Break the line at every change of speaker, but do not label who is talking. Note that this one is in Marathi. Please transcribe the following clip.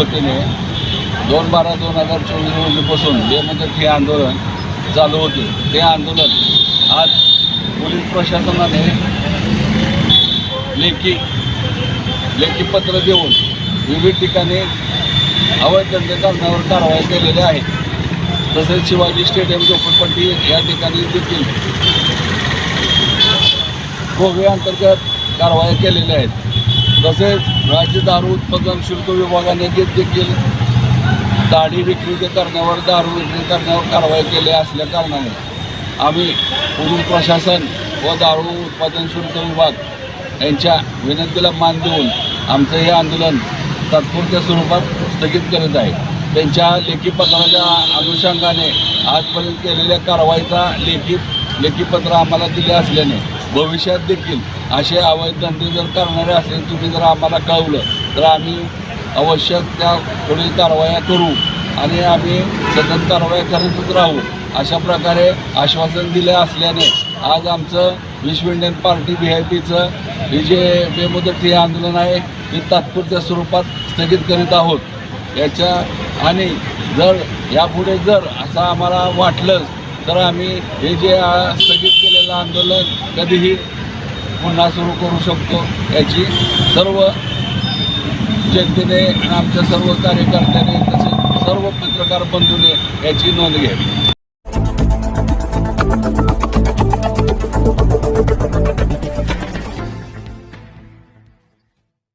वतीने दोन बारा दोन हजार चोवीस रोजीपासून बेमुदत हे म्हणजे आंदोलन चालू होते ते आंदोलन आज पोलीस प्रशासनाने लेखी लेखी पत्र देऊन विविध ठिकाणी अवैध धंदे करण्यावर कारवाई केलेल्या आहेत तसेच शिवाजी स्टेडियम झोपडपट्टी या ठिकाणी देखील गोवे अंतर्गत कारवाया केलेल्या आहेत तसेच राज्य दारू उत्पादन शुल्क विभागाने देत देखील दाढी विक्री करण्यावर दारू विक्री करण्यावर कारवाई केली असल्या कारणाने आम्ही पोलीस प्रशासन व दारू उत्पादन शुल्क विभाग यांच्या विनंतीला मान देऊन आमचं हे आंदोलन तात्पुरत्या स्वरूपात स्थगित करत आहे. त्यांच्या लेखी पत्राच्या अनुषंगाने आजपर्यंत केलेल्या कारवाईचा लेखी लेखीपत्र आम्हाला दिले असल्याने भविष्यात देखील असे अवैध धंदे जर करणारे असेल तुम्ही जर आम्हाला कळवलं तर आम्ही आवश्यक त्या पुढील कारवाया करू आणि आम्ही सतत कारवाया करतच राहू. अशा प्रकारे आश्वासन दिले असल्याने आज आमचं Vishwa Indian party V I पीचं हे जे बेमुदत हे आंदोलन आहे ते तात्पुरत्या स्वरूपात स्थगित करीत आहोत. याच्या आणि जर यापुढे जर असं आम्हाला वाटलं तर आम्ही हे जे स्थगित आपलं आंदोलन कधीही पुन्हा सुरू करू शकतो याची सर्व जनतेने आणि आमच्या सर्व कार्यकर्त्याने तसेच सर्व पत्रकार बंधूने याची नोंद घ्यावी.